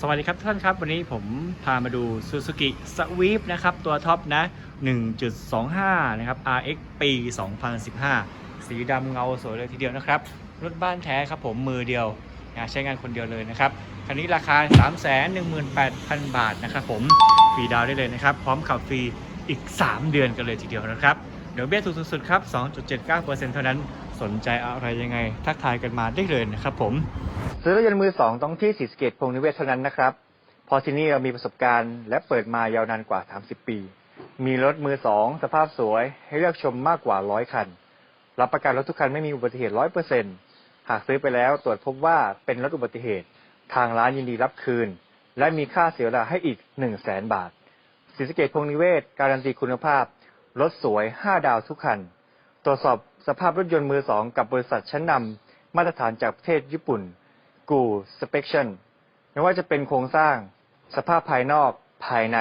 สวัสดีครับท่านครับ วันนี้ผมพามาดู Suzuki Swift นะครับ ตัวท็อปนะ 1.25 นะครับ RX ปี 2015 สีดำเงาสวยเลยทีเดียวนะครับ รถบ้านแท้ครับผมมือเดียวนะใช้งานคนเดียวเลยนะครับ คันนี้ราคา 318,000 บาทนะครับผมฟรีดาวได้เลยนะครับ พร้อมขับฟรีอีก 3 เดือนกันเลยทีเดียวนะครับเดี๋ยวเบี้ยถูกสุดๆครับ 2.79%เท่านั้น สนใจอะไรยังไง ทักทายกันมาได้เลยนะครับผม ซื้อรถยนต์มือสองต้องที่สีสะเกตพงนิเวศเท่านั้นนะครับ พอที่นี่เรามีประสบการณ์และเปิดมายาวนานกว่า 30 ปี มีรถมือสองสภาพสวย ให้เลือกชมมากกว่าร้อยคัน รับประกันรถทุกคันไม่มีอุบัติเหตุร้อยเปอร์เซ็นหากซื้อไปแล้วตรวจพบว่าเป็นรถอุบัติเหตุ ทางร้านยินดีรับคืน และมีค่าเสียเวลาให้อีก1 0 0 0 0แสนบาทสีสะเกตพงนิเวศการันตีคุณภาพรถสวย5ดาวทุกคัน ตรวจสอบสภาพรถยนต์มือสองกับบริษัทชั้นนำมาตรฐานจากประเทศญี่ปุ่น กูสเปคชันไม่ว่าจะเป็นโครงสร้าง สภาพภายนอก ภายใน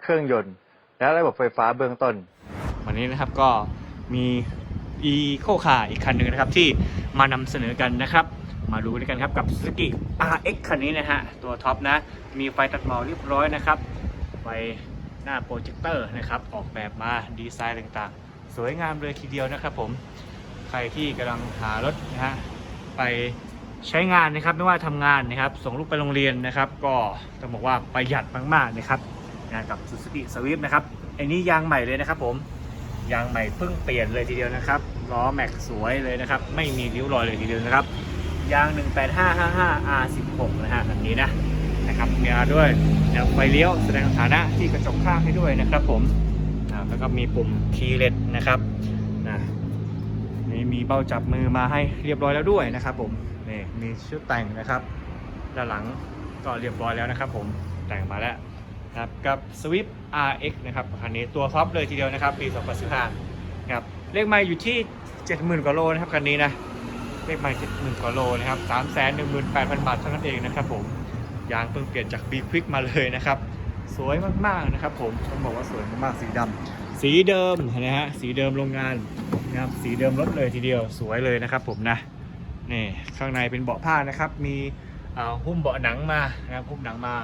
เครื่องยนต์ และระบบไฟฟ้าเบื้องต้น วันนี้นะครับก็มี e c o คาอีกคันหนึ่งนะครับที่มานำเสนอกันนะครับ มาดูด้วยกันครับกับ Suzuki RX คันนี้นะฮะ ตัวท็อปนะ มีไฟตัดหมอกเรียบร้อยนะครับ ไฟหน้าโปรเจคเตอร์นะครับ ออกแบบมาดีไซน์ต่างๆ สวยงามเลยทีเดียวนะครับผม ใครที่กำลังหารถนะฮะไป ใช้งานนะครับไม่ว่าทำงานนะครับ ส่งลูกไปโรงเรียนนะครับ ก็ต้องบอกว่าประหยัดมากๆนะครับงานกับ Suzuki Swift นะครับไอ้นี่ยางใหม่เลยนะครับ ผมยางใหม่เพิ่งเปลี่ยนเลยทีเดียวนะครับล้อแม็กสวยเลยนะครับ ไม่มีริ้วรอยเลยทีเดียวนะครับยาง 18555 R16 นะฮะอันนี้นะนะครับมีมาด้วยแนวไฟเลี้ยวแสดงสถานะที่กระจกข้างให้ด้วยนะครับ ผมแล้วก็มีปุ่มคีย์เลสนะครับ นี่มีเบ้าจับมือมาให้เรียบร้อยแล้วด้วยนะครับ ผมนี่มีชุดแต่งนะครับด้านหลังก็เรียบร้อยแล้วนะครับ ผมแต่งมาแล้วนะครับกับ Swift RX นะครับคันนี้ตัวท็อปเลยทีเดียวนะครับ ปี 2015นะครับเลขไมล์อยู่ที่ 70,000 กว่าโลนะครับคันนี้นะเลขไมล์70,000 กว่าโลนะครับ 318,000 บาทเท่านั้นเองนะครับ ผมยางเพิ่งเปลี่ยนจาก B Quick มาเลยนะครับ สวยมากๆนะครับ ผมต้องบอกว่าสวยมากๆสีดำสีเดิมนะฮะสีเดิมโรงงาน นะครับสีเดิมรถเลยทีเดียวสวยเลยนะครับผมนะนี่ข้างในเป็นเบาะผ้านะครับ มีหุ้มเบาะหนังมานะครับหุ้มหนังมา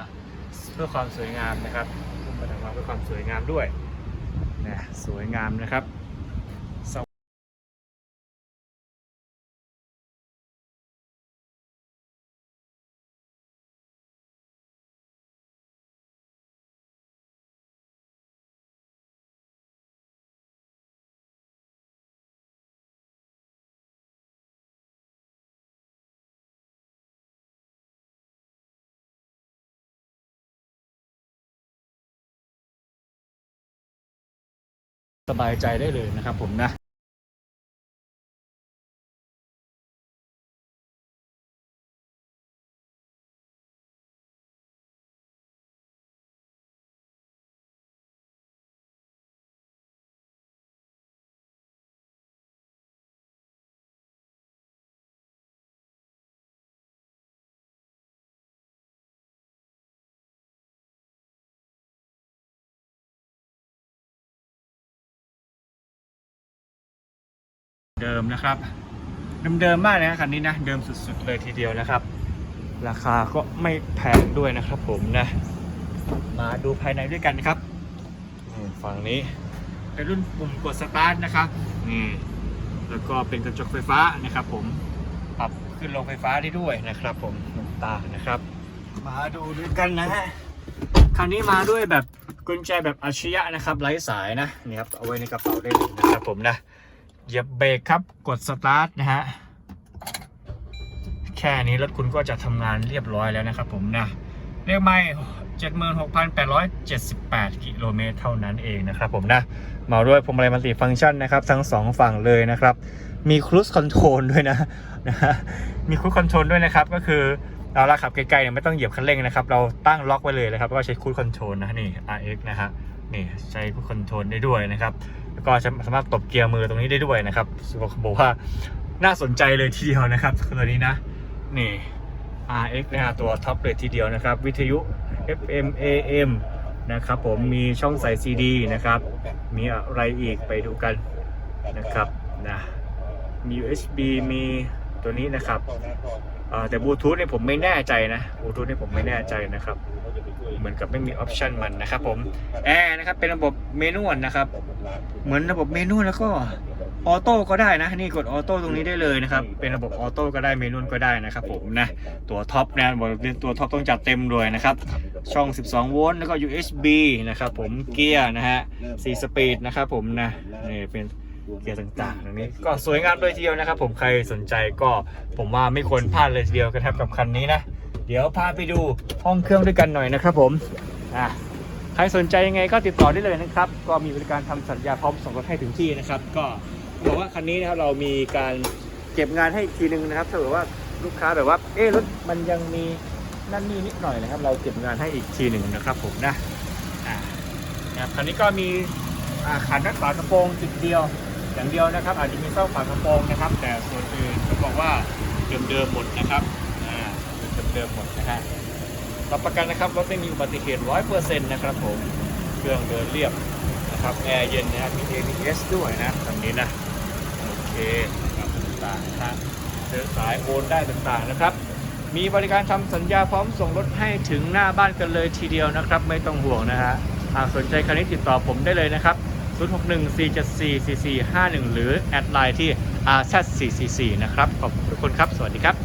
เพื่อความสวยงามนะครับหุ้มเบาะดังมาเพื่อความสวยงามด้วยนะสวยงามนะครับ สบายใจได้เลยนะครับผมนะ เดิมนะครับเดิมๆมากนะคันนี้นะเดิมสุดๆเลยทีเดียวนะครับ ราคาก็ไม่แพงด้วยนะครับผมนะ มาดูภายในด้วยกันนะครับฝั่งนี้เป็นรุ่นปุ่มกดสตาร์ทนะครับนี่แล้วก็เป็นกระจกไฟฟ้านะครับ ผมปรับขึ้นลงไฟฟ้าได้ด้วยนะครับ ผมน้ำตานะครับ มาดูด้วยกันนะฮะคันนี้มาด้วยแบบกุญแจแบบอัจฉริยะนะครับไร้สายนะนี่ครับเอาไว้ในกระเป๋าได้เลยนะครับผมนะ เหยียบเบรกครับ กดสตาร์ทนะฮะ แค่นี้รถคุณก็จะทำงานเรียบร้อยแล้วนะครับผมนะเรียกไม่76,878 กิโลเมตรเท่านั้นเองนะครับผมนะมาด้วยพวงมาลัยมัลติฟังก์ชันนะครับ ทั้งสองฝั่งเลยนะครับ มีครู i คอนโทรลด้วยนะนะฮะมีครู i คอนโทรลด้วยนะครับ ก็คือเราละขับไกลๆเนี่ยไม่ต้องเหยียบคันเร่งนะครับ เราตั้งล็อกไว้เลยนะครับก็ใช้ครู i คอนโทรลนะนี่ RX นะฮะนี่ใช้ครู i คอนโทรลได้ด้วยนะครับ แล้วก็สามารถตบเกียร์มือตรงนี้ได้ด้วยนะครับบอกว่าน่าสนใจเลยทีเดียวนะครับตัวนี้นะนี่ RX นะฮะตัวท็อปเลยทีเดียวนะครับ วิทยุ FM AM นะครับผมมีช่องใส่ CD นะครับ มีอะไรอีกไปดูกันนะครับนะมี USB มีตัวนี้นะครับแต่บลูทูธเนี่ยผมไม่แน่ใจนะบลูทูธเนี่ยผมไม่แน่ใจนะครับ เหมือนกับไม่มีออปชันมันนะครับผมแอร์นะครับเป็นระบบเมนูนะครับ เหมือนระบบเมนูแล้วก็ออโต้ก็ได้นะ นี่กดออโต้ตรงนี้ได้เลยนะครับ เป็นระบบออโต้ก็ได้เมนูก็ได้นะครับผมนะตัวท็อปนะบอกเลยตัวท็อปต้องจัดเต็มเลยนะครับ ช่อง 12 โวลต์แล้วก็ USB นะครับผมเกียร์นะฮะ4สปีดนะครับผมนะนี่เป็นเกียร์ต่างๆตรงนี้ก็สวยงามเลยทีเดียวนะครับผมใครสนใจก็ผมว่าไม่ควรพลาดเลยทีเดียวกันครับกับคันนี้นะ เดี๋ยวพาไปดูห้องเครื่องด้วยกันหน่อยนะครับผมอะใครสนใจยังไงก็ติดต่อได้เลยนะครับ ก็มีบริการทำสัญญาพร้อมส่งรถให้ถึงที่นะครับ ก็บอกว่าคันนี้นะครับเรามีการเก็บงานให้อีกทีนึงนะครับถ้าเกิดว่าลูกค้าแบบว่าเอ๊ะรถมันยังมีนั่นนี่นิดหน่อยนะครับ เราเก็บงานให้อีกทีหนึ่งนะครับผมนะอ่านะครับคันนี้ก็มีขันนัดฝากระโปรงจุดเดียวอย่างเดียวนะครับ อาจจะมีเส้าฝากระโปรงนะครับ แต่ส่วนอื่นต้องบอกว่าเดิมๆหมดนะครับ เดิมหมดนะฮะรับประกันนะครับรถไม่มีอุบัติเหตุร้อยเปอร์เซ็นต์นะครับผมเครื่องเดินเรียบนะครับแอร์เย็นนะครับมี ABS ด้วยนะตรงนี้นะโอเคครับต่างๆนะฮะเดินสายโอนได้ต่างๆนะครับ มีบริการทำสัญญาพร้อมส่งรถให้ถึงหน้าบ้านกันเลยทีเดียวนะครับ ไม่ต้องห่วงนะฮะหากสนใจคันนี้ติดต่อผมได้เลยนะครับ 0614744451 หรือแอดไลน์ที่ RZ444 นะครับ ขอบคุณทุกคนครับ สวัสดีครับ